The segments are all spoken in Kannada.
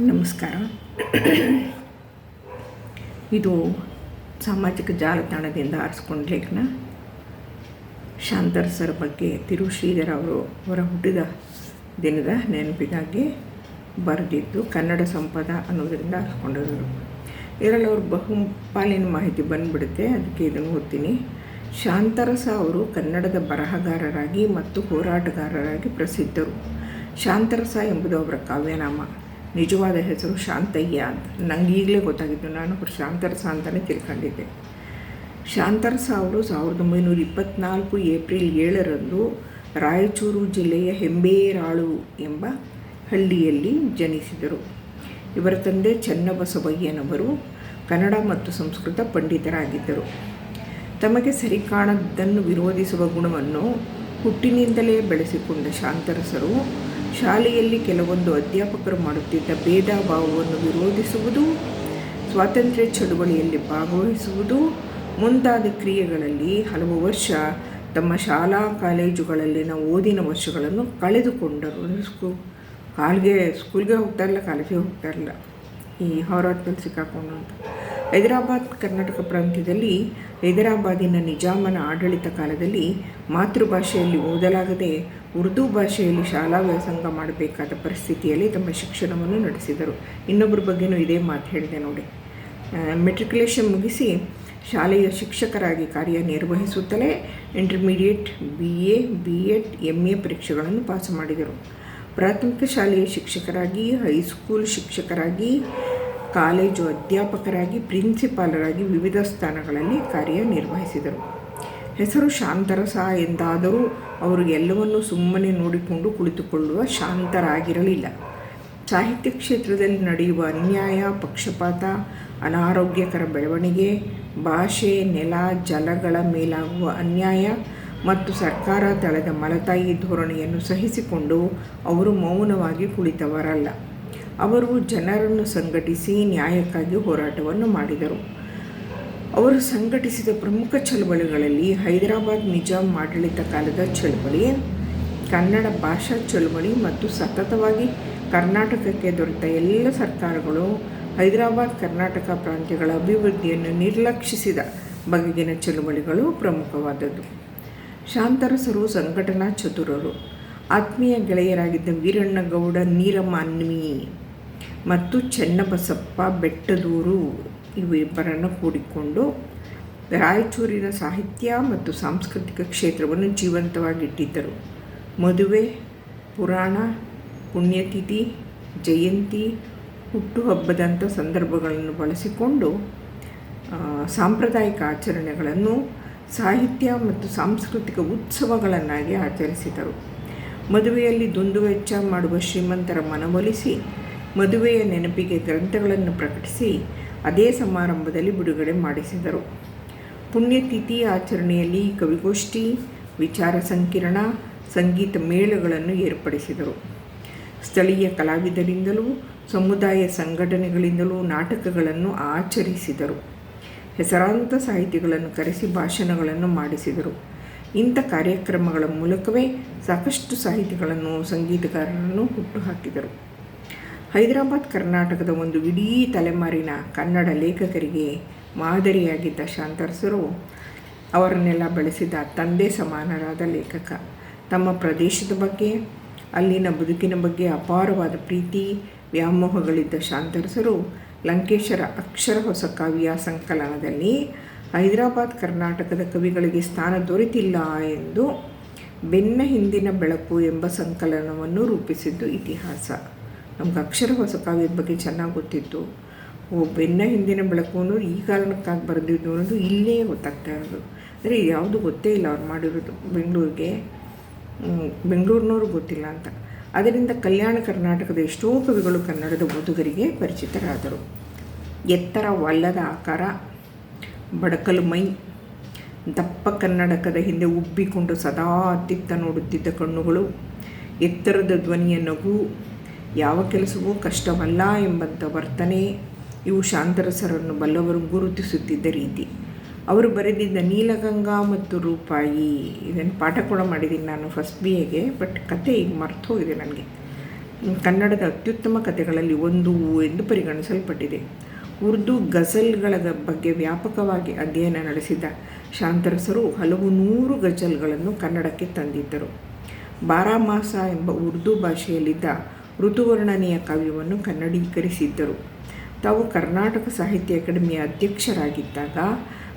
ನಮಸ್ಕಾರ. ಇದು ಸಾಮಾಜಿಕ ಜಾಲತಾಣದಿಂದ ಆರಿಸ್ಕೊಂಡ ಲೇಖನ. ಶಾಂತರ ಸರ್ ಬಗ್ಗೆ ತಿರು ಶ್ರೀಧರ ಅವರು ಅವರ ಹುಟ್ಟಿದ ದಿನದ ನೆನಪಿಗಾಗಿ ಬರೆದಿದ್ದು ಕನ್ನಡ ಸಂಪದ ಅನ್ನೋದರಿಂದ ಆರಿಸ್ಕೊಂಡಿದ್ರು ಇದರಲ್ಲಿ ಅವ್ರ ಬಹುಪಾಲಿನ ಮಾಹಿತಿ ಬಂದುಬಿಡುತ್ತೆ, ಅದಕ್ಕೆ ಇದನ್ನು ಓದ್ತೀನಿ. ಶಾಂತರಸ ಅವರು ಕನ್ನಡದ ಬರಹಗಾರರಾಗಿ ಮತ್ತು ಹೋರಾಟಗಾರರಾಗಿ ಪ್ರಸಿದ್ಧರು. ಶಾಂತರಸ ಎಂಬುದು ಅವರ ಕಾವ್ಯನಾಮ. ನಿಜವಾದ ಹೆಸರು ಶಾಂತಯ್ಯ ಅಂತ. ನಂಗೆ ಈಗಲೇ ಗೊತ್ತಾಗಿದ್ದು ನಾನು ಅವರು ಶಾಂತರಸ ಅಂತಲೇ ತಿಳ್ಕೊಂಡಿದ್ದೆ. ಶಾಂತರಸ ಅವರು ಸಾವಿರದ ಒಂಬೈನೂರ ಇಪ್ಪತ್ತ್ನಾಲ್ಕು ಏಪ್ರಿಲ್ ಏಳರಂದು ರಾಯಚೂರು ಜಿಲ್ಲೆಯ ಹೆಂಬೇರಾಳು ಎಂಬ ಹಳ್ಳಿಯಲ್ಲಿ ಜನಿಸಿದರು. ಇವರ ತಂದೆ ಚನ್ನಬಸವಯ್ಯನವರು ಕನ್ನಡ ಮತ್ತು ಸಂಸ್ಕೃತ ಪಂಡಿತರಾಗಿದ್ದರು. ತಮಗೆ ಸರಿ ಕಾಣದ್ದನ್ನು ವಿರೋಧಿಸುವ ಗುಣವನ್ನು ಹುಟ್ಟಿನಿಂದಲೇ ಬೆಳೆಸಿಕೊಂಡ ಶಾಂತರಸರು ಶಾಲೆಯಲ್ಲಿ ಕೆಲವೊಂದು ಅಧ್ಯಾಪಕರು ಮಾಡುತ್ತಿದ್ದ ಭೇದ ಭಾವವನ್ನು ವಿರೋಧಿಸುವುದು, ಸ್ವಾತಂತ್ರ್ಯ ಚಳುವಳಿಯಲ್ಲಿ ಭಾಗವಹಿಸುವುದು, ಮುಂತಾದ ಕ್ರಿಯೆಗಳಲ್ಲಿ ಹಲವು ವರ್ಷ ತಮ್ಮ ಶಾಲಾ ಕಾಲೇಜುಗಳಲ್ಲಿನ ಓದಿನ ವರ್ಷಗಳನ್ನು ಕಳೆದುಕೊಂಡರು. ಸ್ಕೂ, ಕಾಲ್ಗೆ, ಸ್ಕೂಲ್ಗೆ ಹೋಗ್ತಾ ಇರಲಿಲ್ಲ, ಕಾಲೇಜಿಗೆ ಹೋಗ್ತಾ ಇರಲಿಲ್ಲ. ಈ ಹೋರಾಟದಲ್ಲಿ ಸಿಕ್ಕಾಕೊಂಡು ಅಂತ. ಹೈದರಾಬಾದ್, ಕರ್ನಾಟಕ ಪ್ರಾಂತ್ಯದಲ್ಲಿ ಹೈದರಾಬಾದಿನ ನಿಜಾಮನ ಆಡಳಿತ ಕಾಲದಲ್ಲಿ ಮಾತೃಭಾಷೆಯಲ್ಲಿ ಓದಲಾಗದೆ ಉರ್ದು ಭಾಷೆಯಲ್ಲಿ ಶಾಲಾ ವ್ಯಾಸಂಗ ಮಾಡಬೇಕಾದ ಪರಿಸ್ಥಿತಿಯಲ್ಲಿ ತಮ್ಮ ಶಿಕ್ಷಣವನ್ನು ನಡೆಸಿದರು. ಇನ್ನೊಬ್ಬರ ಬಗ್ಗೆನೂ ಇದೇ ಮಾತು ಹೇಳಿದೆ ನೋಡಿ. ಮೆಟ್ರಿಕ್ಯುಲೇಷನ್ ಮುಗಿಸಿ ಶಾಲೆಯ ಶಿಕ್ಷಕರಾಗಿ ಕಾರ್ಯನಿರ್ವಹಿಸುತ್ತಲೇ intermediate B A B Ed M A ಪರೀಕ್ಷೆಗಳನ್ನು ಪಾಸು ಮಾಡಿದರು. ಪ್ರಾಥಮಿಕ ಶಾಲೆಯ ಶಿಕ್ಷಕರಾಗಿ ಹೈಸ್ಕೂಲ್ ಶಿಕ್ಷಕರಾಗಿ ಕಾಲೇಜು ಅಧ್ಯಾಪಕರಾಗಿ, ಪ್ರಿನ್ಸಿಪಾಲರಾಗಿ ವಿವಿಧ ಸ್ಥಾನಗಳಲ್ಲಿ ಕಾರ್ಯನಿರ್ವಹಿಸಿದರು ಹೆಸರು ಶಾಂತರಸ ಎಂದಾದರೂ ಅವರು ಎಲ್ಲವನ್ನೂ ಸುಮ್ಮನೆ ನೋಡಿಕೊಂಡು ಕುಳಿತುಕೊಳ್ಳುವ ಶಾಂತರಾಗಿರಲಿಲ್ಲ. ಸಾಹಿತ್ಯ ಕ್ಷೇತ್ರದಲ್ಲಿ ನಡೆಯುವ ಅನ್ಯಾಯ, ಪಕ್ಷಪಾತ, ಅನಾರೋಗ್ಯಕರ ಬೆಳವಣಿಗೆ, ಭಾಷೆ, ನೆಲ, ಜಲಗಳ ಮೇಲಾಗುವ ಅನ್ಯಾಯ ಮತ್ತು ಸರ್ಕಾರ ತಳೆದ ಮಲತಾಯಿ ಧೋರಣೆಯನ್ನು ಸಹಿಸಿಕೊಂಡು ಅವರು ಮೌನವಾಗಿ ಕುಳಿತವರಲ್ಲ. ಅವರು ಜನರನ್ನು ಸಂಘಟಿಸಿ ನ್ಯಾಯಕ್ಕಾಗಿ ಹೋರಾಟವನ್ನು ಮಾಡಿದರು. ಅವರು ಸಂಘಟಿಸಿದ ಪ್ರಮುಖ ಚಳವಳಿಗಳಲ್ಲಿ ಹೈದರಾಬಾದ್ ನಿಜಾಮ್ ಆಡಳಿತ ಕಾಲದ ಚಳವಳಿ, ಕನ್ನಡ ಭಾಷಾ ಚಳವಳಿ ಮತ್ತು ಸತತವಾಗಿ ಕರ್ನಾಟಕಕ್ಕೆ ದೊರೆತ ಎಲ್ಲ ಸರ್ಕಾರಗಳು ಹೈದರಾಬಾದ್ ಕರ್ನಾಟಕ ಪ್ರಾಂತ್ಯಗಳ ಅಭಿವೃದ್ಧಿಯನ್ನು ನಿರ್ಲಕ್ಷಿಸಿದ ಬಗೆಗಿನ ಚಳುವಳಿಗಳು ಪ್ರಮುಖವಾದದ್ದು. ಶಾಂತರಸರು ಸಂಘಟನಾ ಚತುರರು. ಆತ್ಮೀಯ ಗೆಳೆಯರಾಗಿದ್ದ ವೀರಣ್ಣಗೌಡ ನೀರಮಾನ್ವಿ ಮತ್ತು ಚೆನ್ನಬಸಪ್ಪ ಬೆಟ್ಟದೂರು ಇವಿಬ್ಬರನ್ನು ಕೂಡಿಕೊಂಡು ರಾಯಚೂರಿನ ಸಾಹಿತ್ಯ ಮತ್ತು ಸಾಂಸ್ಕೃತಿಕ ಕ್ಷೇತ್ರವನ್ನು ಜೀವಂತವಾಗಿಟ್ಟಿದ್ದರು. ಮದುವೆ, ಪುರಾಣ, ಪುಣ್ಯತಿಥಿ, ಜಯಂತಿ, ಹುಟ್ಟುಹಬ್ಬದಂಥ ಸಂದರ್ಭಗಳನ್ನು ಬಳಸಿಕೊಂಡು ಸಾಂಪ್ರದಾಯಿಕ ಆಚರಣೆಗಳನ್ನು ಸಾಹಿತ್ಯ ಮತ್ತು ಸಾಂಸ್ಕೃತಿಕ ಉತ್ಸವಗಳನ್ನಾಗಿ ಆಚರಿಸಿದರು. ಮದುವೆಯಲ್ಲಿ ದುಂದುವೆಚ್ಚ ಮಾಡುವ ಶ್ರೀಮಂತರ ಮನವೊಲಿಸಿ ಮದುವೆಯ ನೆನಪಿಗೆ ಗ್ರಂಥಗಳನ್ನು ಪ್ರಕಟಿಸಿ ಅದೇ ಸಮಾರಂಭದಲ್ಲಿ ಬಿಡುಗಡೆ ಮಾಡಿಸಿದರು. ಪುಣ್ಯತಿಥಿ ಆಚರಣೆಯಲ್ಲಿ ಕವಿಗೋಷ್ಠಿ, ವಿಚಾರ ಸಂಕಿರಣ, ಸಂಗೀತ ಮೇಳಗಳನ್ನು ಏರ್ಪಡಿಸಿದರು. ಸ್ಥಳೀಯ ಕಲಾವಿದರಿಂದಲೂ, ಸಮುದಾಯ ಸಂಘಟನೆಗಳಿಂದಲೂ ನಾಟಕಗಳನ್ನು ಆಚರಿಸಿದರು. ಹೆಸರಾಂತ ಸಾಹಿತಿಗಳನ್ನು ಕರೆಸಿ ಭಾಷಣಗಳನ್ನು ಮಾಡಿಸಿದರು. ಇಂಥ ಕಾರ್ಯಕ್ರಮಗಳ ಮೂಲಕವೇ ಸಾಕಷ್ಟು ಸಾಹಿತಿಗಳನ್ನು, ಸಂಗೀತಗಾರರನ್ನು ಹುಟ್ಟುಹಾಕಿದರು ಹೈದರಾಬಾದ್ ಕರ್ನಾಟಕದ ಒಂದು ಇಡೀ ತಲೆಮಾರಿನ ಕನ್ನಡ ಲೇಖಕರಿಗೆ ಮಾದರಿಯಾಗಿದ್ದ ಶಾಂತರಸರು ಅವರನ್ನೆಲ್ಲ ಬೆಳೆಸಿದ ತಂದೆ ಸಮಾನರಾದ ಲೇಖಕ. ತಮ್ಮ ಪ್ರದೇಶದ ಬಗ್ಗೆ, ಅಲ್ಲಿನ ಬದುಕಿನ ಬಗ್ಗೆ ಅಪಾರವಾದ ಪ್ರೀತಿ, ವ್ಯಾಮೋಹಗಳಿದ್ದ ಶಾಂತರಸರು ಲಂಕೇಶರ ಅಕ್ಷರ ಹೊಸ ಕಾವ್ಯ ಸಂಕಲನದಲ್ಲಿ ಹೈದರಾಬಾದ್ ಕರ್ನಾಟಕದ ಕವಿಗಳಿಗೆ ಸ್ಥಾನ ದೊರೆತಿಲ್ಲ ಎಂದು ಬೆನ್ನ ಹಿಂದಿನ ಬೆಳಕು ಎಂಬ ಸಂಕಲನವನ್ನು ರೂಪಿಸಿದ್ದು ಇತಿಹಾಸ. ನಮ್ಗೆ ಅಕ್ಷರ ಹೊಸ ಕಾವ್ಯದ ಬಗ್ಗೆ ಚೆನ್ನಾಗಿ ಗೊತ್ತಿತ್ತು. ಓ, ಬೆನ್ನ ಹಿಂದಿನ ಬೆಳಕು ಅನ್ನೋದು ಈ ಕಾರಣಕ್ಕಾಗಿ ಬರೆದಿದ್ದು ಅನ್ನೋದು ಇಲ್ಲೇ ಗೊತ್ತಾಗ್ತಾ ಇರೋದು. ಅಂದರೆ ಯಾವುದು ಗೊತ್ತೇ ಇಲ್ಲ ಅವ್ರು ಮಾಡಿರೋದು ಬೆಂಗಳೂರಿಗೆ. ಬೆಂಗಳೂರಿನವ್ರು ಗೊತ್ತಿಲ್ಲ ಅಂತ. ಅದರಿಂದ ಕಲ್ಯಾಣ ಕರ್ನಾಟಕದ ಎಷ್ಟೋ ಕವಿಗಳು ಕನ್ನಡದ ಓದುಗರಿಗೆ ಪರಿಚಿತರಾದರು. ಎತ್ತರವಲ್ಲದ ಆಕಾರ, ಬಡಕಲು ಮೈ, ದಪ್ಪ ಕನ್ನಡಕದ ಹಿಂದೆ ಉಬ್ಬಿಕೊಂಡು ಸದಾ ಅತ್ತಿತ್ತ ನೋಡುತ್ತಿದ್ದ ಕಣ್ಣುಗಳು, ಎತ್ತರದ ಧ್ವನಿಯ ನಗು ಯಾವ ಕೆಲಸವೂ ಕಷ್ಟವಲ್ಲ ಎಂಬಂಥ ವರ್ತನೆ ಇವು ಶಾಂತರಸರನ್ನು ಬಲ್ಲವರು ಗುರುತಿಸುತ್ತಿದ್ದ ರೀತಿ. ಅವರು ಬರೆದಿದ್ದ ನೀಲಗಂಗಾ ಮತ್ತು ರೂಪಾಯಿ, ಇದನ್ನು ಪಾಠ ಕೂಡ ಮಾಡಿದ್ದೀನಿ ನಾನು ಫಸ್ಟ್ ಬಿ ಎಗೆ ಬಟ್ ಕತೆ ಈಗ ಮರ್ತು ಹೋಗಿದೆ ನನಗೆ. ಕನ್ನಡದ ಅತ್ಯುತ್ತಮ ಕಥೆಗಳಲ್ಲಿ ಒಂದು ಎಂದು ಪರಿಗಣಿಸಲ್ಪಟ್ಟಿದೆ. ಉರ್ದು ಗಜಲ್ಗಳ ಬಗ್ಗೆ ವ್ಯಾಪಕವಾಗಿ ಅಧ್ಯಯನ ನಡೆಸಿದ ಶಾಂತರಸರು ಹಲವು ನೂರು ಗಜಲ್ಗಳನ್ನು ಕನ್ನಡಕ್ಕೆ ತಂದಿದ್ದರು. ಬಾರಾಮಾಸ ಎಂಬ ಉರ್ದು ಭಾಷೆಯಲ್ಲಿದ್ದ ಋತುವರ್ಣನೆಯ ಕಾವ್ಯವನ್ನು ಕನ್ನಡೀಕರಿಸಿದ್ದರು. ತಾವು ಕರ್ನಾಟಕ ಸಾಹಿತ್ಯ ಅಕಾಡೆಮಿಯ ಅಧ್ಯಕ್ಷರಾಗಿದ್ದಾಗ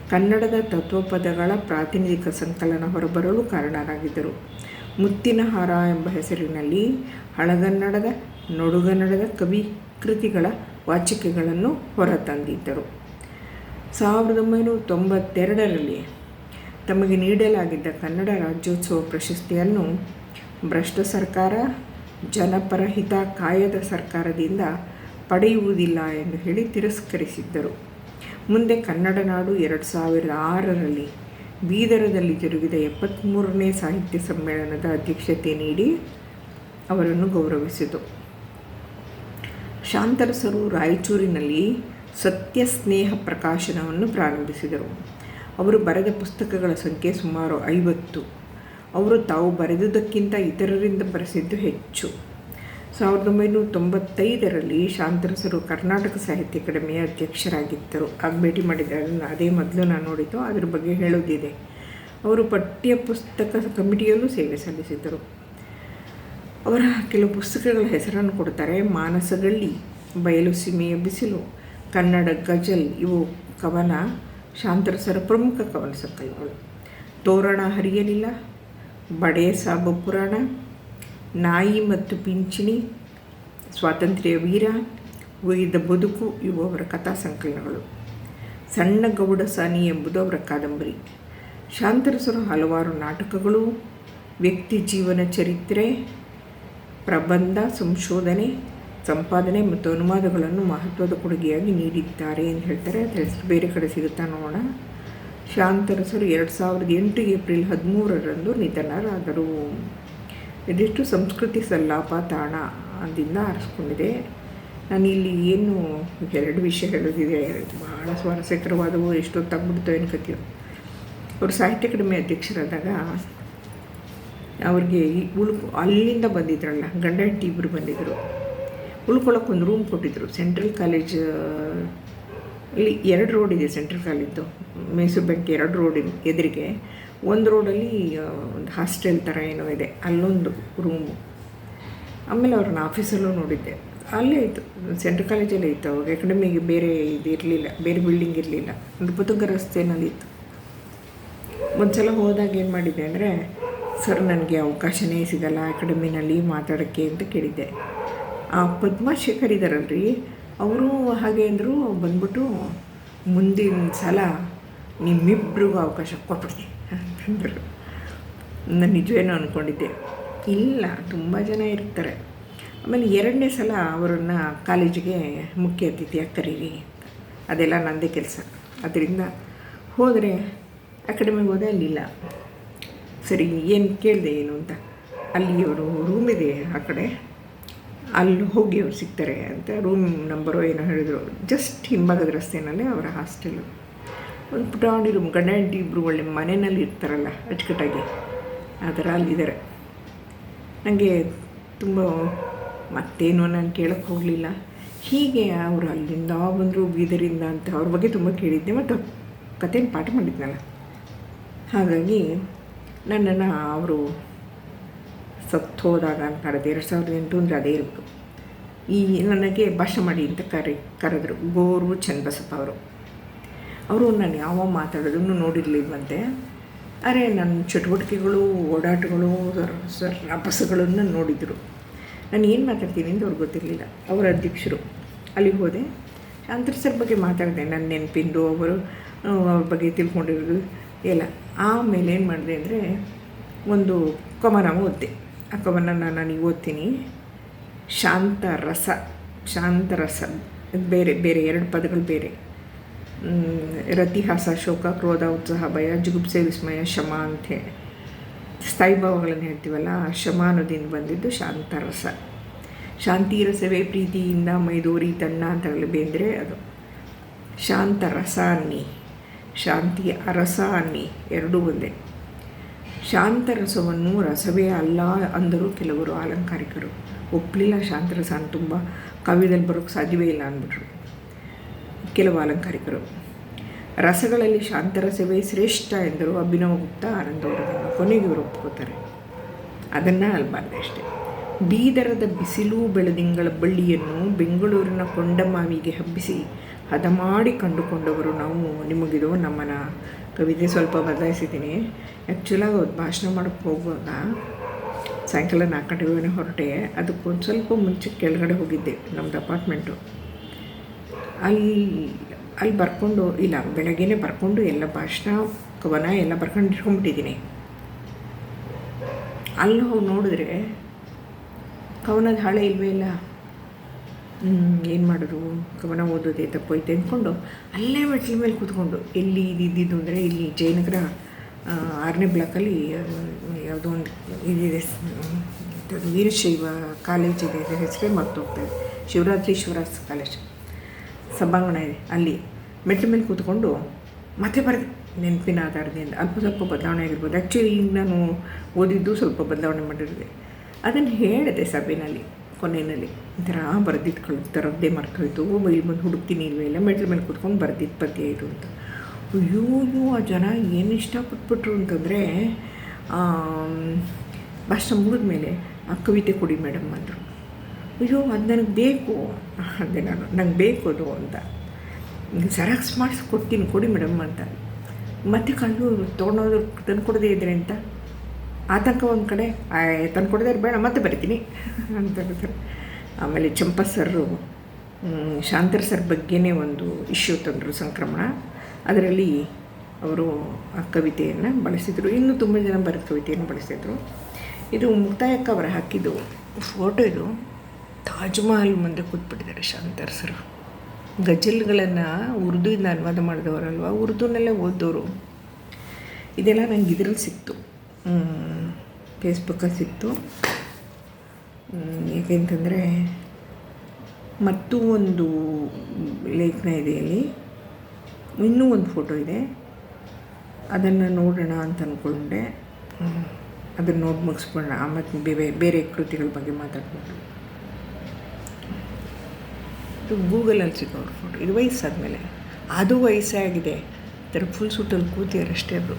ಕನ್ನಡದ ತತ್ವಪದಗಳ ಪ್ರಾತಿನಿಧಿಕ ಸಂಕಲನ ಹೊರಬರಲು ಕಾರಣರಾಗಿದ್ದರು. ಮುತ್ತಿನ ಹಾರ ಎಂಬ ಹೆಸರಿನಲ್ಲಿ ಹಳಗನ್ನಡದ, ನಡುಗನ್ನಡದ ಕವಿ ಕೃತಿಗಳ ವಾಚಿಕೆಗಳನ್ನು ಹೊರತಂದಿದ್ದರು. ಸಾವಿರದ ಒಂಬೈನೂರ ತೊಂಬತ್ತೆರಡರಲ್ಲಿ ತಮಗೆ ನೀಡಲಾಗಿದ್ದ ಕನ್ನಡ ರಾಜ್ಯೋತ್ಸವ ಪ್ರಶಸ್ತಿಯನ್ನು ಭ್ರಷ್ಟ ಸರ್ಕಾರ ಜನಪರ ಹಿತ ಕಾಯದ ಸರ್ಕಾರದಿಂದ ಪಡೆಯುವುದಿಲ್ಲ ಎಂದು ಹೇಳಿ ತಿರಸ್ಕರಿಸಿದ್ದರು. ಮುಂದೆ ಕನ್ನಡ ನಾಡು ಎರಡು ಸಾವಿರದ ಆರರಲ್ಲಿ ಬೀದರದಲ್ಲಿ ಜರುಗಿದ ಎಪ್ಪತ್ತ್ಮೂರನೇ ಸಾಹಿತ್ಯ ಸಮ್ಮೇಳನದ ಅಧ್ಯಕ್ಷತೆ ನೀಡಿ ಅವರನ್ನು ಗೌರವಿಸಿತು. ಶಾಂತರಸರು ರಾಯಚೂರಿನಲ್ಲಿ ಸತ್ಯ ಸ್ನೇಹ ಪ್ರಕಾಶನವನ್ನು ಪ್ರಾರಂಭಿಸಿದರು. ಅವರು ಬರೆದ ಪುಸ್ತಕಗಳ ಸಂಖ್ಯೆ ಸುಮಾರು ಐವತ್ತು. ಅವರು ತಾವು ಬರೆದುದಕ್ಕಿಂತ ಇತರರಿಂದ ಬರೆಸಿದ್ದು ಹೆಚ್ಚು. ಸಾವಿರದ ಒಂಬೈನೂರ ತೊಂಬತ್ತೈದರಲ್ಲಿ ಶಾಂತರಸರು ಕರ್ನಾಟಕ ಸಾಹಿತ್ಯ ಅಕಾಡೆಮಿಯ ಅಧ್ಯಕ್ಷರಾಗಿದ್ದರು. ಆಗ ಭೇಟಿ ಮಾಡಿದ್ದಾರೆ ಅದೇ ಮೊದಲು ನಾನು ನೋಡಿದ್ದು, ಅದ್ರ ಬಗ್ಗೆ ಹೇಳೋದಿದೆ ಅವರು ಪಠ್ಯ ಪುಸ್ತಕ ಕಮಿಟಿಯಲ್ಲೂ ಸೇವೆ ಸಲ್ಲಿಸಿದ್ದರು. ಅವರ ಕೆಲವು ಪುಸ್ತಕಗಳ ಹೆಸರನ್ನು ಕೊಡ್ತಾರೆ ಮಾನಸಗಳ್ಳಿ, ಬಯಲು ಸೀಮೆಯ ಬಿಸಿಲು, ಕನ್ನಡ ಗಜಲ್, ಇವು ಕವನ, ಶಾಂತರಸರ ಪ್ರಮುಖ ಕವನ ಸಂಕಲನಗಳು. ತೋರಣ ಹರಿಯಲಿಲ್ಲ ಬಡೆ ಸಾಬು ಪುರಾಣ ನಾಯಿ ಮತ್ತು ಪಿಂಚಣಿ, ಸ್ವಾತಂತ್ರ್ಯ ವೀರ, ಉಳಿದ ಬದುಕು ಇವು ಅವರ ಕಥಾ ಸಂಕಲನಗಳು. ಸಣ್ಣ ಗೌಡ ಸಾನಿ ಎಂಬುದು ಅವರ ಕಾದಂಬರಿ. ಶಾಂತರಸರು ಹಲವಾರು ನಾಟಕಗಳು, ವ್ಯಕ್ತಿ ಜೀವನ ಚರಿತ್ರೆ, ಪ್ರಬಂಧ, ಸಂಶೋಧನೆ, ಸಂಪಾದನೆ ಮತ್ತು ಅನುವಾದಗಳನ್ನು ಮಹತ್ವದ ಕೊಡುಗೆಯಾಗಿ ನೀಡಿದ್ದಾರೆ ಅಂತ ಹೇಳ್ತಾರೆ. ಅದು ಬೇರೆ ಕಡೆ ಸಿಗುತ್ತಾ ನೋಡೋಣ. ಶಾಂತರಸರು ಎರಡು ಸಾವಿರದ ಎಂಟು ಏಪ್ರಿಲ್ ಹದಿಮೂರರಂದು ನಿಧನರಾದರು. ಇದಿಷ್ಟು ಸಂಸ್ಕೃತಿ ಸಲ್ಲಾಪ ತಾಣ ಅಂದಿಂದ ಆರಿಸ್ಕೊಂಡಿದೆ. ನಾನು ಇಲ್ಲಿ ಏನು ಎರಡು ವಿಷಯ ಹೇಳೋದಿದೆ. ಭಾಳ ಸ್ವಾರಸ್ಯಕರವಾದವು ಎಷ್ಟೊತ್ತಾಗ್ಬಿಡ್ತೋ ಏನು ಕಥೆಯೋ ಅವರು ಸಾಹಿತ್ಯ ಅಕಾಡೆಮಿ ಅಧ್ಯಕ್ಷರಾದಾಗ ಅವ್ರಿಗೆ ಉಳ್ಕೊ, ಅಲ್ಲಿಂದ ಬಂದಿದ್ರಲ್ಲ, ಗಂಡ ಹೆಂಡತಿ ಇಬ್ಬರು ಬಂದಿದ್ದರು. ಉಳ್ಕೊಳ್ಳೋಕೆ ಒಂದು ರೂಮ್ ಕೊಟ್ಟಿದ್ದರು, ಸೆಂಟ್ರಲ್ ಕಾಲೇಜ್ ಇಲ್ಲಿ ಎರಡು ರೋಡ್ ಇದೆ ಸೆಂಟ್ರಲ್ ಕಾಲಿದ್ದು ಮೈಸೂರು ಬೆಟ್ಟ ಎರಡು ರೋಡ್ ಎದುರಿಗೆ. ಒಂದು ರೋಡಲ್ಲಿ ಒಂದು ಹಾಸ್ಟೆಲ್ ಥರ ಏನೋ ಇದೆ. ಅಲ್ಲೊಂದು ರೂಮು ಆಮೇಲೆ ಅವ್ರನ್ನ ಆಫೀಸಲ್ಲೂ ನೋಡಿದ್ದೆ. ಅಲ್ಲೇ ಇತ್ತು. ಸೆಂಟ್ರಲ್ ಕಾಲೇಜಲ್ಲೇ ಇತ್ತು ಅವಾಗ. ಅಕಾಡೆಮಿಗೆ ಬೇರೆ ಇದು ಇರಲಿಲ್ಲ. ಬೇರೆ ಬಿಲ್ಡಿಂಗ್ ಇರಲಿಲ್ಲ. ಒಂದು ಪುತಂಗ ರಸ್ತೆನಲ್ಲಿತ್ತು ಒಂದು ಸಲ ಹೋದಾಗ ಏನು ಮಾಡಿದ್ದೆ ಅಂದರೆ, ಸರ್, ನನಗೆ ಅವಕಾಶನೇ ಸಿಗಲ್ಲ. ಅಕಾಡೆಮಿನಲ್ಲಿ ಮಾತಾಡೋಕ್ಕೆ ಅಂತ ಕೇಳಿದ್ದೆ. ಆ ಪದ್ಮಶೇಖರ್ ಇದ್ದಾರಲ್ರಿ ಅವರು ಹಾಗೆ ಅಂದರು ಬಂದ್ಬಿಟ್ಟು ಮುಂದಿನ ಸಲ ನಿಮ್ಮಿಬ್ರಿಗೂ ಅವಕಾಶ ಕೊಟ್ಬಿಡ್ತೀನಿ ಅಂತಂದರು. ನಾನು ನಿಜವೇನೋ ಅಂದ್ಕೊಂಡಿದ್ದೆ ಇಲ್ಲ, ತುಂಬ ಜನ ಇರ್ತಾರೆ. ಆಮೇಲೆ ಎರಡನೇ ಸಲ ಅವರನ್ನು ಕಾಲೇಜಿಗೆ ಮುಖ್ಯ ಅತಿಥಿಯಾಗಿ ಕರೀರಿ ಅದೆಲ್ಲ ನನ್ನದೇ ಕೆಲಸ. ಅದರಿಂದ ಹೋದರೆ ಅಕಾಡೆಮಿಗೆ ಹೋದೆ ಅಲ್ಲಿಲ್ಲ. ಸರಿ, ಏನು ಕೇಳಿದೆ ಏನು ಅಂತ? ಅಲ್ಲಿ ಅವರು ರೂಮ್ ಇದೆ ಆ ಕಡೆ. ಅಲ್ಲಿ ಹೋಗಿ ಅವ್ರು ಸಿಗ್ತಾರೆ ಅಂತ ರೂಮ್ ನಂಬರು ಏನೋ ಹೇಳಿದರು. ಜಸ್ಟ್ ಹಿಂಭಾಗದ ರಸ್ತೆಯಲ್ಲೇ ಅವರ ಹಾಸ್ಟೆಲು ಒಂದು ಪುಟಾಣಿ ರೂಮ್ ಗಂಡ ಹೆಂಡತಿ ಇಬ್ಬರು ಒಳ್ಳೆ ಮನೆಯಲ್ಲಿ ಇರ್ತಾರಲ್ಲ, ಅಚ್ಚುಕಟ್ಟಾಗಿ. ಆ ಥರ ಅಲ್ಲಿದ್ದಾರೆ ನನಗೆ ತುಂಬ ಮತ್ತೇನು ನಾನು ಕೇಳಕ್ಕೆ ಹೋಗಲಿಲ್ಲ. ಹೀಗೆ ಅವರು ಅಲ್ಲಿಂದ ಬಂದರು, ಬೀದರಿಂದ ಅಂತ ಅವ್ರ ಬಗ್ಗೆ ತುಂಬ ಕೇಳಿದ್ದೆ ಮತ್ತು ಕಥೆನ ಪಾಠ ಮಾಡಿದ್ನಲ್ಲ. ಹಾಗಾಗಿ ನನ್ನನ್ನು ಅವರು ಸತ್ತೋದಾಗ ಅಂತ ಕಾಡೋದು ಎರಡು ಸಾವಿರದ ಎಂಟು ಅಂದರೆ ಅದೇ ಇರಬೇಕು ಈ ನನಗೆ ಭಾಷೆ ಮಾಡಿ ಅಂತ ಕರೆ, ಕರೆದ್ರು. ಗೋರು ಚನ್ನಬಸಪ್ಪ ಅವರು. ಅವರು ನಾನು ಯಾವ ಮಾತಾಡೋದನ್ನು ನೋಡಿರಲಿಲ್ವಂತೆ. ಅರೆ ನನ್ನ ಚಟುವಟಿಕೆಗಳು, ಓಡಾಟಗಳು, ಸರ್ ಅಭ್ಯಾಸಗಳನ್ನು ನೋಡಿದರು. ನಾನು ಏನು ಮಾತಾಡ್ತೀನಿ ಅಂತ ಅವ್ರಿಗೆ ಗೊತ್ತಿರಲಿಲ್ಲ. ಅವರ ಅಧ್ಯಕ್ಷರು. ಅಲ್ಲಿಗೆ ಹೋದೆ. ಅಂತರ ಸರ್ ಬಗ್ಗೆ ಮಾತಾಡಿದೆ. ನನ್ನ ನೆನಪಿಂದು ಅವರು ಅವ್ರ ಬಗ್ಗೆ ತಿಳ್ಕೊಂಡಿರೋದು ಎಲ್ಲ. ಆಮೇಲೆ ಏನು ಮಾಡಿದೆ ಅಂದರೆ, ಒಂದು ಕವನ ಓದಿದೆ. ಆ ಕವನ ನಾನು ಈಗ ಓದ್ತೀನಿ ಶಾಂತ ರಸ ಶಾಂತ ರಸ ಬೇರೆ ಬೇರೆ ಎರಡು ಪದಗಳು ಬೇರೆ. ರತಿಹಾಸ, ಶೋಕ, ಕ್ರೋಧ, ಉತ್ಸಾಹ, ಭಯ, ಜುಗುಪ್ಸೆ, ವಿಸ್ಮಯ, ಶಮ ಅಂತೆ. ಸ್ಥಾಯಿ ಭಾವಗಳನ್ನು ಹೇಳ್ತೀವಲ್ಲ ಆ ಶಮ ಅನ್ನೋದಿಂದ ಬಂದಿದ್ದು? ಶಾಂತ ರಸ ಶಾಂತಿ ರಸವೇ ಪ್ರೀತಿಯಿಂದ ಮೈದೋರಿ ತನ್ನ ಅಂತ ಬೇಂದ್ರೆ ಅದು ಶಾಂತ ರಸ ಅನ್ನಿ ಶಾಂತಿ ಅರಸ ಅನ್ನಿ ಎರಡೂ ಒಂದೇ. ಶಾಂತ ರಸವನ್ನು ರಸವೇ ಅಲ್ಲ ಅಂದರು ಕೆಲವರು ಅಲಂಕಾರಿಕರು. ಒಪ್ಪಲಿಲ್ಲ ಶಾಂತರಸ ತುಂಬ ಕಾವ್ಯದಲ್ಲಿ ಬರೋಕ್ಕೆ ಸಾಧ್ಯವೇ ಇಲ್ಲ ಅಂದ್ಬಿಟ್ರು. ಕೆಲವು ಅಲಂಕಾರಿಕರು, ರಸಗಳಲ್ಲಿ ಶಾಂತರಸವೇ ಶ್ರೇಷ್ಠ ಎಂದರು ಅಭಿನವ ಗುಪ್ತ ಆನಂದವರದನ್ನು ಕೊನೆಗೆ ಇವರು ಒಪ್ಕೋತಾರೆ. ಅದನ್ನು ಅಲ್ಬಾರ್ದೆ ಅಷ್ಟೇ. ಬೀದರದ ಬಿಸಿಲು ಬೆಳದಿಂಗಳ ಬಳ್ಳಿಯನ್ನು ಬೆಂಗಳೂರಿನ ಕೊಂಡಮಾವಿಗೆ ಹಬ್ಬಿಸಿ ಹದ ಮಾಡಿ ಕಂಡುಕೊಂಡವರು ನಾವು. ನಿಮಗಿದು ನಮ್ಮನ ಕವಿತೆ ಸ್ವಲ್ಪ ಬದಲಾಯಿಸಿದ್ದೀನಿ. ಆ್ಯಕ್ಚುಲಾಗಿ ಅವ್ರು ಭಾಷಣ ಮಾಡೋಕ್ಕೆ ಹೋಗುವಾಗ ಸಾಯಂಕಾಲ ನಾಲ್ಕು ಗಂಟೆಗೆ ಹೊರಟೆ. ಅದಕ್ಕೊಂದು ಸ್ವಲ್ಪ ಮುಂಚೆ ಕೆಳಗಡೆ ಹೋಗಿದ್ದೆ ನಮ್ಮದು ಅಪಾರ್ಟ್ಮೆಂಟು. ಅಲ್ಲಿ ಅಲ್ಲಿ ಬರ್ಕೊಂಡು, ಇಲ್ಲ, ಬೆಳಗ್ಗೆನೇ ಬರ್ಕೊಂಡು ಎಲ್ಲ ಭಾಷಣ, ಕವನ ಎಲ್ಲ ಬರ್ಕೊಂಡು ಇಟ್ಕೊಂಡ್ಬಿಟ್ಟಿದ್ದೀನಿ. ಅಲ್ಲಿ ಹೋಗಿ ನೋಡಿದ್ರೆ ಕವನದ ಹಾಳೆ ಇಲ್ವೇ ಇಲ್ಲ? ಏನು ಮಾಡೋದು? ಕವನ ಓದೋದೇ ತಪ್ಪೋಯ್ತು ಅಂದ್ಕೊಂಡು ಅಲ್ಲೇ ಮೆಟ್ಲ ಮೇಲೆ ಕೂತ್ಕೊಂಡು, ಎಲ್ಲಿ ಇದ್ದಿದ್ದು ಅಂದರೆ ಇಲ್ಲಿ ಜಯನಗರ ಆರನೇ ಬ್ಲಾಕಲ್ಲಿ ಯಾವುದೋ ಒಂದು ಇದಿದೆ ವೀರಶೈವ ಕಾಲೇಜ್ ಇದೆ ಹೆಸರೇ ಮರ್ತು ಹೋಗ್ತದೆ ಶಿವರಾತ್ರೀಶ್ವರ ಕಾಲೇಜ್. ಸಭಾಂಗಣ ಇದೆ. ಅಲ್ಲಿ ಮೆಟ್ಲ ಮೇಲೆ ಕೂತ್ಕೊಂಡು ಮತ್ತೆ ಬರೆದೆ ನೆನಪಿನ ಆಧಾರದಿಂದ, ಅಲ್ಪ ಸ್ವಲ್ಪ ಬದಲಾವಣೆ ಆಗಿರ್ಬೋದು. ಆ್ಯಕ್ಚುಲಿ ಈಗ ನಾನು ಓದಿದ್ದು ಸ್ವಲ್ಪ ಬದಲಾವಣೆ ಮಾಡಿರಿದೆ. ಅದನ್ನು ಹೇಳಿದೆ ಸಭೆಯಲ್ಲಿ, ಕೊನೆಯಲ್ಲಿ. ಒಂಥರ ಥರ ಬರೆದಿಟ್ಕೊಳ್ಳಿ ಥರದ್ದೇ ಮರ್ತೋಯ್ತು ಇಲ್ಲಿ ಬಂದು ಹುಡುಕ್ತೀನಿ ಇಲ್ವೇ? ಇಲ್ಲ ಮೆಟ್ಲ ಮೇಲೆ ಕೂತ್ಕೊಂಡು ಬರೆದಿದ್ದು ಪದ್ಯ ಇದು ಅಂತ. ಅಯ್ಯೋ ಅಯ್ಯೋ ಆ ಜನ ಏನು ಇಷ್ಟಪಟ್ಬಿಟ್ರು ಅಂತಂದರೆ ಭಾಷಣ ಮುಗಿದ ಮೇಲೆ ಆ ಕವಿತೆ ಕೊಡಿ ಮೇಡಮ್ ಅಂದರು. ಅಯ್ಯೋ ಅದು ನನಗೆ ಬೇಕು. ಅಂದೆ ನಾನು ನಂಗೆ ಬೇಕು ಅದು ಅಂತ. ಜೆರಾಕ್ಸ್ ಮಾಡಿಸಿ ಕೊಡ್ತೀನಿ ಕೊಡಿ ಮೇಡಮ್ ಅಂತ. ಮತ್ತೆ ಕಲ್ಲು ತೊಗೊಂಡೋದ್ರು ತಂದು ಕೊಡದೇ ಇದ್ರೆ ಅಂತ. ಆತಂಕ ಒಂದು ಕಡೆ ತಂದು ಕೊಡದೇ ಬೇಡ ಮತ್ತೆ ಬರಿತೀನಿ ಅಂತ ಆಮೇಲೆ ಚಂಪಾ ಸರ್ರು ಮ್, ಶಾಂತರ ಸರ್ ಬಗ್ಗೆನೇ ಒಂದು ಇಶ್ಯೂ ತಂದರು ಸಂಕ್ರಮಣ. ಅದರಲ್ಲಿ ಅವರು ಆ ಕವಿತೆಯನ್ನು ಬಳಸಿದರು. ಇನ್ನೂ ತುಂಬ ಜನ ಬರೆದ ಕವಿತೆಯನ್ನು ಬಳಸಿದರು. ಇದು ಮುಕ್ತಾಯಕ್ಕ ಅವರು ಹಾಕಿದ್ದು ಫೋಟೋ ಇದು. ತಾಜ್ಮಹಲ್ ಮುಂದೆ ಕೂತ್ಬಿಟ್ಟಿದ್ದಾರೆ ಶಾಂತರ್ಸರು ಗಜಲ್ಗಳನ್ನು ಉರ್ದುವಿಂದ ಅನುವಾದ ಮಾಡಿದವರಲ್ವ? ಉರ್ದುನಲ್ಲೇ ಓದೋರು ಇದೆಲ್ಲ ನನಗೆ ಇದರಲ್ಲಿ ಸಿಕ್ತು. ಫೇಸ್ಬುಕ್ಕಲ್ಲಿ ಸಿಕ್ತು. ಏಕೆಂತಂದರೆ ಮತ್ತೂ ಒಂದು ಲೇಖನ ಇದೆ ಇಲ್ಲಿ ಇನ್ನೂ ಒಂದು ಫೋಟೋ ಇದೆ. ಅದನ್ನು ನೋಡೋಣ ಅಂತ ಅಂದ್ಕೊಂಡೆ ಅದನ್ನು ನೋಡಿ ಮುಗಿಸ್ಕೊಳ್ಳೋಣ ಮತ್ತು ಬೇರೆ ಬೇರೆ ಕೃತಿಗಳ ಬಗ್ಗೆ ಮಾತಾಡ್ಬೋದು ಇದು ಗೂಗಲಲ್ಲಿ ಸಿಗೋರು ಫೋಟೋ. ಇದು ವಯಸ್ಸಾದಮೇಲೆ. ಅದು ವಯಸ್ಸೇ ಆಗಿದೆ ಥರ ಫುಲ್ ಸೂಟಲ್ಲಿ ಕೂತಿಯಾರಷ್ಟೇ ಅವರು.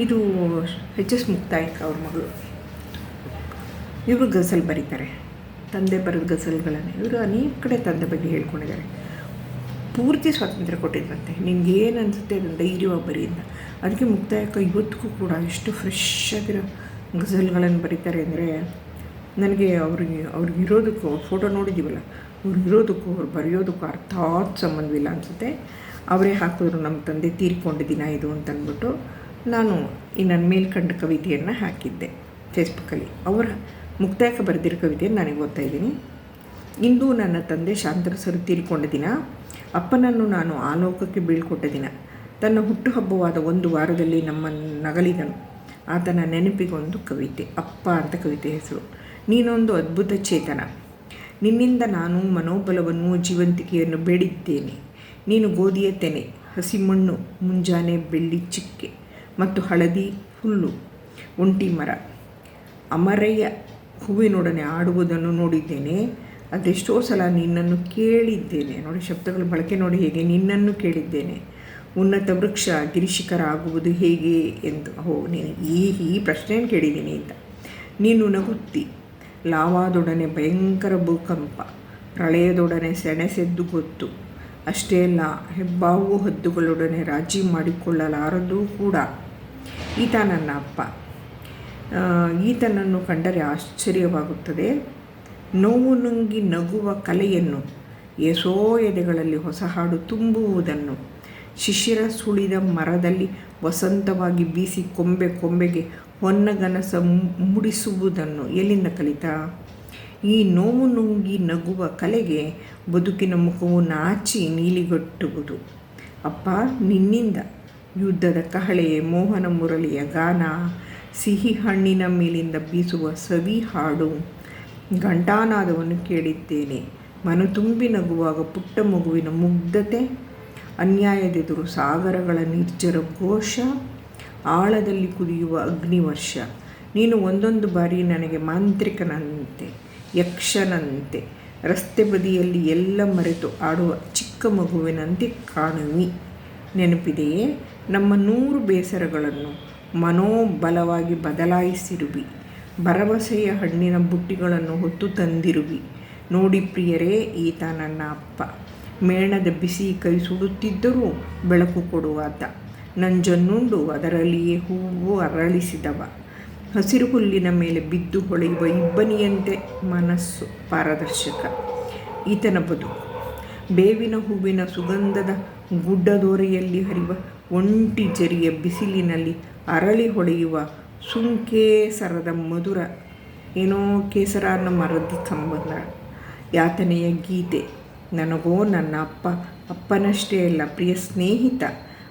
ಇದು ಹೆಚ್ ಎಸ್ ಮುಕ್ತಾಯಕ್ ಅವ್ರ ಮಗಳು. ಇವರು ಗಸಲ್ ಬರೀತಾರೆ. ತಂದೆ ಬರೆದ ಗಸಲ್ಗಳನ್ನು. ಇವರು ಅನೇಕ ಕಡೆ ತಂದೆ ಬಗ್ಗೆ ಹೇಳ್ಕೊಂಡಿದ್ದಾರೆ. ಪೂರ್ತಿ ಸ್ವಾತಂತ್ರ್ಯ ಕೊಟ್ಟಿದ್ರಂತೆ. ನಿಮ್ಗೆ ಏನು ಅನಿಸುತ್ತೆ ಅದನ್ನು ಧೈರ್ಯವಾಗಿ ಬರೀ ಅದಕ್ಕೆ ಮುಕ್ತಾಯಕ ಇವತ್ತಿಗೂ ಕೂಡ ಎಷ್ಟು ಫ್ರೆಶ್ ಆಗಿರೋ ಗಜಲ್ಗಳನ್ನು ಬರೀತಾರೆ ಅಂದರೆ ನನಗೆ ಅವ್ರಿಗೆ ಅವ್ರಿಗೆ ಇರೋದಕ್ಕೂ ಅವ್ರ ಫೋಟೋ ನೋಡಿದ್ದೀವಲ್ಲ ಅವ್ರಿಗೆ ಇರೋದಕ್ಕೂ, ಅವ್ರು ಬರೆಯೋದಕ್ಕೂ ಅರ್ಥಾತ್ ಸಂಬಂಧವಿಲ್ಲ ಅನಿಸುತ್ತೆ. ಅವರೇ ಹಾಕಿದ್ರು ನಮ್ಮ ತಂದೆ ತೀರ್ಕೊಂಡ ದಿನ ಇದು ಅಂತ ಅಂದ್ಬಿಟ್ಟು ನಾನು ಈ ನನ್ನ ಮೇಲ್ಕಂಡ ಕವಿತೆಯನ್ನು ಹಾಕಿದ್ದೆ ಫೇಸ್ಬುಕ್ಕಲ್ಲಿ. ಅವರ ಮುಕ್ತಾಯಕ್ಕೆ ಬರೆದಿರೋ ಕವಿತೆಯನ್ನು ನನಗೆ ಓದ್ತಾ ಇದ್ದೀನಿ. ಇಂದು ನನ್ನ ತಂದೆ ಶಾಂತರಸರು ತೀರಿಕೊಂಡ ದಿನ. ಅಪ್ಪನನ್ನು ನಾನು ಆಲೋಕಕ್ಕೆ ಬೀಳ್ಕೊಟ್ಟ ದಿನ. ತನ್ನ ಹುಟ್ಟುಹಬ್ಬವಾದ ಒಂದು ವಾರದಲ್ಲಿ ನಮ್ಮ ನಗಲಿದನು. ಆತನ ನೆನಪಿಗೊಂದು ಕವಿತೆ, ಅಪ್ಪ ಅಂತ ಕವಿತೆ ಹೆಸರು. ನೀನೊಂದು ಅದ್ಭುತ ಚೇತನ. ನಿನ್ನಿಂದ ನಾನು ಮನೋಬಲವನ್ನು ಜೀವಂತಿಕೆಯನ್ನು ಬೇಡಿದ್ದೇನೆ. ನೀನು ಗೋಧಿಯ ತೆನೆ ಹಸಿ ಮಣ್ಣು ಮುಂಜಾನೆ ಬೆಳ್ಳಿ ಚಿಕ್ಕೆ ಮತ್ತು ಹಳದಿ ಹುಲ್ಲು, ಒಂಟಿ ಮರ. ಅಮರಯ್ಯ ಹೂವಿನೊಡನೆ ಆಡುವುದನ್ನು ನೋಡಿದ್ದೇನೆ. ಅದೆಷ್ಟೋ ಸಲ ನಿನ್ನನ್ನು ಕೇಳಿದ್ದೇನೆ. ನೋಡಿ, ಶಬ್ದಗಳ ಬಳಕೆ ನೋಡಿ ಹೇಗೆ ನಿನ್ನನ್ನು ಕೇಳಿದ್ದೇನೆ. ಉನ್ನತ ವೃಕ್ಷ ಗಿರಿಶಿಖರ ಆಗುವುದು ಹೇಗೆ ಎಂದು. ಹೋ, ನೀನು ಈ ಈ ಪ್ರಶ್ನೆಯನ್ನು ಕೇಳಿದ್ದೀನಿ ಅಂತ. ನೀನು ನಗುತ್ತಿ. ಲಾವಾದೊಡನೆ ಭಯಂಕರ ಭೂಕಂಪ. ಪ್ರಳಯದೊಡನೆ ಸೆಣೆಸೆದ್ದು ಗೊತ್ತು. ಅಷ್ಟೇ ಅಲ್ಲ, ಹೆಬ್ಬಾವು ಹದ್ದುಗಳೊಡನೆ ರಾಜಿ ಮಾಡಿಕೊಳ್ಳಲಾರದು ಕೂಡ. ಈತ ನನ್ನ ಅಪ್ಪ. ಈತನನ್ನು ಕಂಡರೆ ಆಶ್ಚರ್ಯವಾಗುತ್ತದೆ. ನೋವು ನುಂಗಿ ನಗುವ ಕಲೆಯನ್ನು ಏಸೋ ಎದೆಗಳಲ್ಲಿ ಹೊಸ ಹಾಡು ತುಂಬುವುದನ್ನು. ಶಿಶಿರ ಸುಳಿದ ಮರದಲ್ಲಿ ವಸಂತವಾಗಿ ಬೀಸಿ ಕೊಂಬೆ ಕೊಂಬೆಗೆ ಹೊನ್ನಗನಸ ಮುಡಿಸುವುದನ್ನು ಎಲ್ಲಿಂದ ಕಲಿತ? ಈ ನೋವು ನುಂಗಿ ನಗುವ ಕಲೆಗೆ ಬದುಕಿನ ಮುಖವು ನಾಚಿ ನೀಲಿಗಟ್ಟುವುದು. ಅಪ್ಪ, ನಿನ್ನಿಂದ ಯುದ್ಧದ ಕಹಳೆ ಮೋಹನ ಮುರಳಿಯ ಗಾನ. ಸಿಹಿ ಹಣ್ಣಿನ ಮೇಲಿಂದ ಬೀಸುವ ಸವಿ ಹಾಡು ಘಂಟಾನಾದವನ್ನು ಕೇಳಿದ್ದೇನೆ. ಮನು ತುಂಬಿ ನಗುವಾಗ ಪುಟ್ಟ ಮಗುವಿನ ಮುಗ್ಧತೆ, ಅನ್ಯಾಯದೆದುರು ಸಾಗರಗಳ ನಿರ್ಜರ ಘೋಷ, ಆಳದಲ್ಲಿ ಕುದಿಯುವ ಅಗ್ನಿವರ್ಷ. ನೀನು ಒಂದೊಂದು ಬಾರಿ ನನಗೆ ಮಾಂತ್ರಿಕನಂತೆ, ಯಕ್ಷನಂತೆ, ರಸ್ತೆ ಬದಿಯಲ್ಲಿ ಎಲ್ಲ ಮರೆತು ಆಡುವ ಚಿಕ್ಕ ಮಗುವಿನಂತೆ ಕಾಣುವಿ. ನೆನಪಿದೆಯೇ? ನಮ್ಮ ನೂರು ಬೇಸರಗಳನ್ನು ಮನೋಬಲವಾಗಿ ಬದಲಾಯಿಸಿರುವಿ. ಭರವಸೆಯ ಹಣ್ಣಿನ ಬುಟ್ಟಿಗಳನ್ನು ಹೊತ್ತು ತಂದಿರುವಿ. ನೋಡಿ ಪ್ರಿಯರೇ, ಈತ ನನ್ನ ಅಪ್ಪ. ಮೇಣದ ಬಿಸಿ ಕೈ ಸುಡುತ್ತಿದ್ದರೂ ಬೆಳಕು ಕೊಡುವಾತ. ನಂಜನ್ನುಂಡು ಅದರಲ್ಲಿಯೇ ಹೂವು ಅರಳಿಸಿದವ. ಹಸಿರು ಹುಲ್ಲಿನ ಮೇಲೆ ಬಿದ್ದು ಹೊಳೆಯುವ ಇಬ್ಬನಿಯಂತೆ ಮನಸ್ಸು ಪಾರದರ್ಶಕ. ಈತನ ಬದುಕು. ಬೇವಿನ ಹೂವಿನ ಸುಗಂಧದ ಗುಡ್ಡದೋರೆಯಲ್ಲಿ ಹರಿವ ಒಂಟಿ ಜರಿಯ ಬಿಸಿಲಿನಲ್ಲಿ ಅರಳಿ ಹೊಳೆಯುವ ಸುಂಕೇಸರದ ಮಧುರ, ಏನೋ ಕೇಸರ ಅನ್ನೋ ಮರದ ಸಂಬಂಧ ಯಾತನೆಯ ಗೀತೆ. ನನಗೋ ನನ್ನ ಅಪ್ಪ, ಅಪ್ಪನಷ್ಟೇ ಅಲ್ಲ, ಪ್ರಿಯ ಸ್ನೇಹಿತ,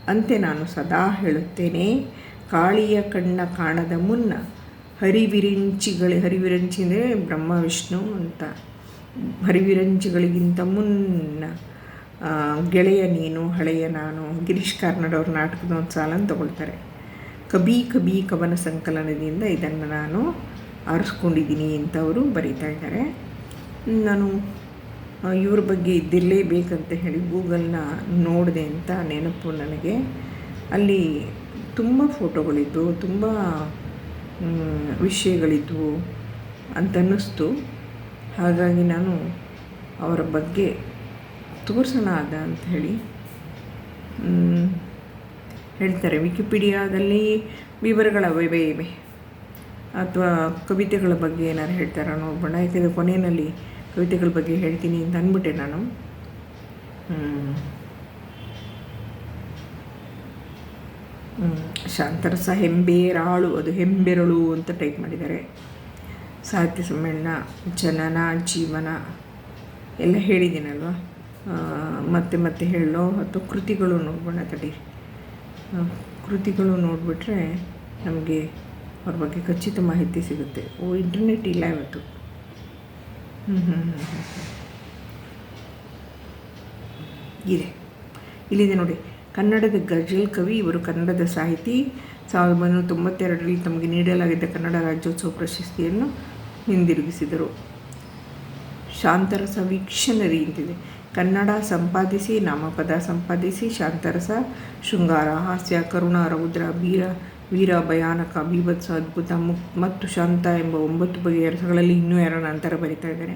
ಅಂತೆ ನಾನು ಸದಾ ಹೇಳುತ್ತೇನೆ. ಕಾಳಿಯ ಕಣ್ಣ ಕಾಣದ ಮುನ್ನ ಹರಿವಿರಿಂಚಿಗಳೇ, ಹರಿವಿರಂಚಿ ಅಂದರೆ ಬ್ರಹ್ಮ, ವಿಷ್ಣು ಅಂತ. ಹರಿವಿರಂಚಿಗಳಿಗಿಂತ ಮುನ್ನ ಗೆಳೆಯ ನೀನು, ಹಳೆಯ ನಾನು, ಗಿರೀಶ್ ಕಾರ್ನಾಡ್ ಅವ್ರ ನಾಟಕದ ಒಂದು ಸಾಲನ್ನು ತಗೊಳ್ತಾರೆ. ಕಬಿ ಕಬಿ ಕವನ ಸಂಕಲನದಿಂದ ಇದನ್ನು ನಾನು ಆರಿಸ್ಕೊಂಡಿದ್ದೀನಿ ಅಂತ ಅವರು ಬರೀತಾ ಇದ್ದಾರೆ. ನಾನು ಇವ್ರ ಬಗ್ಗೆ ಇದ್ದಿರಲೇಬೇಕಂತ ಹೇಳಿ ಗೂಗಲ್ನ ನೋಡಿದೆ ಅಂತ ನೆನಪು ನನಗೆ. ಅಲ್ಲಿ ತುಂಬ ಫೋಟೋಗಳಿದ್ದು ತುಂಬ ವಿಷಯಗಳಿದ್ದವು ಅಂತ ಅನ್ನಿಸ್ತು. ಹಾಗಾಗಿ ನಾನು ಅವರ ಬಗ್ಗೆ ತೋರಿಸೋಣ ಅದ ಅಂತ ಹೇಳಿ ಹೇಳ್ತಾರೆ. ವಿಕಿಪೀಡಿಯಾದಲ್ಲಿ ವಿವರಗಳ ಇವೆ. ಅಥವಾ ಕವಿತೆಗಳ ಬಗ್ಗೆ ಏನಾರು ಹೇಳ್ತಾರ? ನೋಡ್ಬೋಣ. ಯಾಕೆಂದರೆ ಕೊನೆಯಲ್ಲಿ ಕವಿತೆಗಳ ಬಗ್ಗೆ ಹೇಳ್ತೀನಿ ಅಂತ ಅಂದ್ಬಿಟ್ಟೆ ನಾನು. ಶಾಂತರಸ ಹೆಂಬೇರಾಳು, ಅದು ಹೆಂಬೆರಳು ಅಂತ ಟೈಪ್ ಮಾಡಿದ್ದಾರೆ. ಸಾಹಿತ್ಯ ಸಮ್ಮೇಳನ, ಜನನ, ಜೀವನ ಎಲ್ಲ ಹೇಳಿದ್ದೀನಲ್ವ? ಮತ್ತೆ ಮತ್ತೆ ಹೇಳೋ ಅಥವಾ ಕೃತಿಗಳು ನೋಡ್ಬೋಣ ತಡಿ. ಕೃತಿಗಳು ನೋಡಿಬಿಟ್ರೆ ನಮಗೆ ಅವ್ರ ಬಗ್ಗೆ ಖಚಿತ ಮಾಹಿತಿ ಸಿಗುತ್ತೆ. ಓ ಇಂಟರ್ನೆಟ್ ಇಲ್ಲ ಇವತ್ತು. ಹ್ಞೂ ಹ್ಞೂ ಹ್ಞೂ ಇದೆ. ಇಲ್ಲಿದೆ ನೋಡಿ. ಕನ್ನಡದ ಗಜಲ್ ಕವಿ, ಇವರು ಕನ್ನಡದ ಸಾಹಿತಿ. ಸಾವಿರದ ಒಂಬೈನೂರ ತೊಂಬತ್ತೆರಡರಲ್ಲಿ ತಮಗೆ ನೀಡಲಾಗಿದ್ದ ಕನ್ನಡ ರಾಜ್ಯೋತ್ಸವ ಪ್ರಶಸ್ತಿಯನ್ನು ಹಿಂದಿರುಗಿಸಿದರು. ಶಾಂತರಸ ವೀಕ್ಷಣರಿ ಅಂತಿದೆ. ಕನ್ನಡ ಸಂಪಾದಿಸಿ, ನಾಮಪದ ಸಂಪಾದಿಸಿ, ಶಾಂತರಸ, ಶೃಂಗಾರ, ಹಾಸ್ಯ ಕರುಣ ರೌದ್ರ ವೀರ ವೀರ, ಭಯಾನಕ ಬೀಭತ್ಸ ಅದ್ಭುತ, ಮುಕ್, ಮತ್ತು ಶಾಂತ ಎಂಬ ಒಂಬತ್ತು ಬಗೆಯ ರಸಗಳಲ್ಲಿ ಇನ್ನೂ ಎರಡು ನಂತರ ಬರಿತಾ ಇದ್ದಾರೆ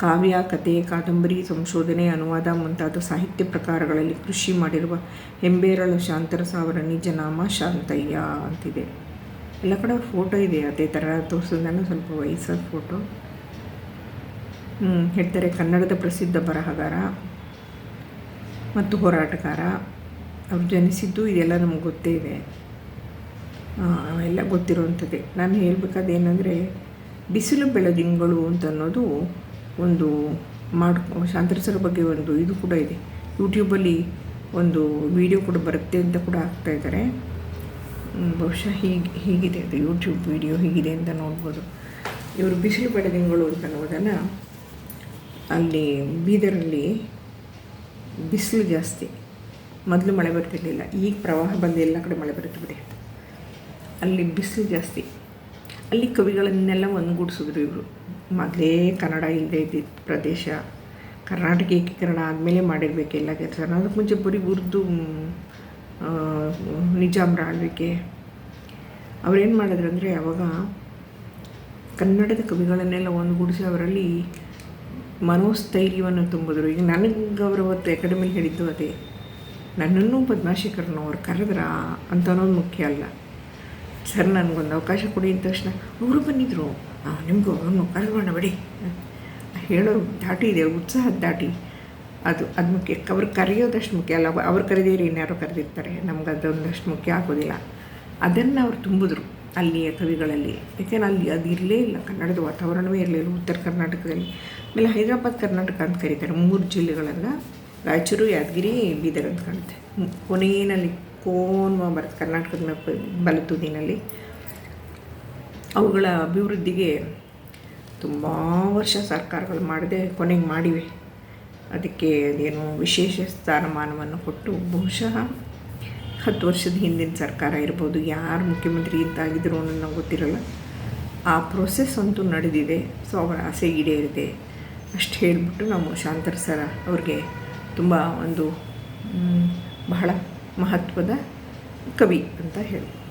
ಕಾವ್ಯ ಕಥೆ ಕಾದಂಬರಿ, ಸಂಶೋಧನೆ, ಅನುವಾದ ಮುಂತಾದ ಸಾಹಿತ್ಯ ಪ್ರಕಾರಗಳಲ್ಲಿ ಕೃಷಿ ಮಾಡಿರುವ ಹೆಂಬೇರಳು ಶಾಂತರಸ ಅವರ ನಿಜ ನಾಮ ಶಾಂತಯ್ಯ ಅಂತಿದೆ. ಎಲ್ಲ ಕಡೆ ಫೋಟೋ ಇದೆ ಅದೇ ಥರ ತೋರಿಸೋದನ್ನು ಸ್ವಲ್ಪ ವಯಸ್ಸಾದ ಫೋಟೋ. ಹೇಳ್ತಾರೆ ಕನ್ನಡದ ಪ್ರಸಿದ್ಧ ಬರಹಗಾರ ಮತ್ತು ಹೋರಾಟಗಾರ. ಅವ್ರು ಜನಿಸಿದ್ದು ಇದೆಲ್ಲ ನಮಗೆ ಗೊತ್ತೇ ಇದೆ. ಎಲ್ಲ ಗೊತ್ತಿರುವಂಥದ್ದೇ. ನಾನು ಹೇಳಬೇಕಾದ ಏನಂದರೆ, ಬಿಸಿಲು ಬೆಳದಿಂಗಳು ಅಂತ ಅನ್ನೋದು ಒಂದು ಮಾಡ್ ಶಾಂತರಸರ ಬಗ್ಗೆ ಒಂದು ಇದು ಕೂಡ ಇದೆ. ಯೂಟ್ಯೂಬಲ್ಲಿ ಒಂದು ವಿಡಿಯೋ ಕೂಡ ಬರುತ್ತೆ ಅಂತ ಕೂಡ ಆಗ್ತಾ ಇದ್ದಾರೆ. ಬಹುಶಃ ಹೀಗೆ, ಹೀಗಿದೆ ಅದು ಯೂಟ್ಯೂಬ್ ವಿಡಿಯೋ, ಹೀಗಿದೆ ಅಂತ ನೋಡ್ಬೋದು. ಇವರು ಬಿಸಿಲು ಬೆಳದಿಂಗಳು ಅಂತ ಅನ್ನೋದನ್ನು ಅಲ್ಲಿ ಬೀದರಲ್ಲಿ ಬಿಸಿಲು ಜಾಸ್ತಿ. ಮೊದಲು ಮಳೆ ಬರ್ತಿರಲಿಲ್ಲ, ಈಗ ಪ್ರವಾಹ ಬಂದು ಎಲ್ಲ ಕಡೆ ಮಳೆ ಬರುತ್ತೆ ಬಿಡಿ. ಅಲ್ಲಿ ಬಿಸಿಲು ಜಾಸ್ತಿ. ಅಲ್ಲಿ ಕವಿಗಳನ್ನೆಲ್ಲ ಒಂದುಗೂಡಿಸಿದ್ರು ಇವರು. ಮೊದಲೇ ಕನ್ನಡ ಇಲ್ಲದೆ ಇದ್ದಿದ್ದ ಪ್ರದೇಶ, ಕರ್ನಾಟಕ ಏಕೀಕರಣ ಆದಮೇಲೆ ಮಾಡಿರಬೇಕು ಎಲ್ಲ ಕೆಲಸ. ಅದಕ್ಕೆ ಮುಂಚೆ ಬರೀ ಉರ್ದು ನಿಜಾಮ್ರ ಆಳ್ವಿಕೆ. ಅವ್ರೇನು ಮಾಡಿದ್ರು ಅಂದರೆ ಅವಾಗ ಕನ್ನಡದ ಕವಿಗಳನ್ನೆಲ್ಲ ಒಂದುಗೂಡಿಸಿ ಅವರಲ್ಲಿ ಮನೋಸ್ಥೈರ್ಯವನ್ನು ತುಂಬಿದ್ರು. ಈಗ ನನಗೆ ಅವತ್ತು ಅಕಾಡೆಮಿಲಿ ಹೇಳಿದ್ದು ಅದೇ. ನನ್ನನ್ನು ಪದ್ಮಾಶೇಖರನು ಅವ್ರು ಕರೆದ್ರ ಅಂತ ಅನ್ನೋದು ಮುಖ್ಯ ಅಲ್ಲ. ಸರ್ ನನಗೊಂದು ಅವಕಾಶ ಕೊಡಿ ಅಂದ ತಕ್ಷಣ, ಅವರು ಬಂದಿದ್ದರು ನಿಮಗೂ ಅವನು ಕರೆದೋಣ ಬಿಡಿ. ಹೇಳೋ ದಾಟಿ ಇದೆ, ಉತ್ಸಾಹದ ದಾಟಿ. ಅದು ಅದು ಮುಖ್ಯ. ಅವ್ರು ಕರೆಯೋದಷ್ಟು ಮುಖ್ಯ ಅಲ್ಲ. ಅವ್ರು ಕರೆದೇರಿ ಇನ್ಯಾರೋ ಕರೆದಿರ್ತಾರೆ. ನಮ್ಗೆ ಅದೊಂದಷ್ಟು ಮುಖ್ಯ ಆಗೋದಿಲ್ಲ. ಅದನ್ನು ಅವ್ರು ತುಂಬಿದ್ರು ಅಲ್ಲಿಯ ಕವಿಗಳಲ್ಲಿ. ಯಾಕೆಂದ್ರೆ ಅಲ್ಲಿ ಅದು ಇರಲೇ ಇಲ್ಲ. ಕನ್ನಡದ ವಾತಾವರಣವೇ ಇರಲಿಲ್ಲ ಉತ್ತರ ಕರ್ನಾಟಕದಲ್ಲಿ. ಆಮೇಲೆ ಹೈದರಾಬಾದ್, ಕರ್ನಾಟಕ ಅಂತ ಕರೀತಾರೆ. ಮೂರು ಜಿಲ್ಲೆಗಳನ್ನು ರಾಯಚೂರು, ಯಾದಗಿರಿ, ಬೀದರ್ ಅಂತ ಕಾಣುತ್ತೆ. ಕೊನೆಯಲ್ಲಿ ಕೋನ್ವ ಬರುತ್ತೆ, ಕರ್ನಾಟಕದ ಬಲ ತುದಿನಲ್ಲಿ ಅವುಗಳ ಅಭಿವೃದ್ಧಿಗೆ ತುಂಬ ವರ್ಷ ಸರ್ಕಾರಗಳು ಮಾಡಿದೆ ಕೊನೆಗೆ ಮಾಡಿವೆ. ಅದಕ್ಕೆ ಅದೇನು ವಿಶೇಷ ಸ್ಥಾನಮಾನವನ್ನು ಕೊಟ್ಟು ಬಹುಶಃ ಹತ್ತು ವರ್ಷದ ಹಿಂದಿನ ಸರ್ಕಾರ ಇರ್ಬೋದು, ಯಾರು ಮುಖ್ಯಮಂತ್ರಿ ಅಂತ ಆಗಿದ್ರು ಅನ್ನೋದು ಗೊತ್ತಿರಲ್ಲ. ಆ ಪ್ರೊಸೆಸ್ ಅಂತೂ ನಡೆದಿದೆ. ಸೊ, ಅವರ ಆಸೆ ಈಡೇರಿದೆ. ಅಷ್ಟು ಹೇಳಿಬಿಟ್ಟು ನಾವು ಶಾಂತರ ಸರ ಅವ್ರಿಗೆ ತುಂಬ ಒಂದು ಬಹಳ ಮಹತ್ವದ ಕವಿ ಅಂತ ಹೇಳ್ಬೋದು.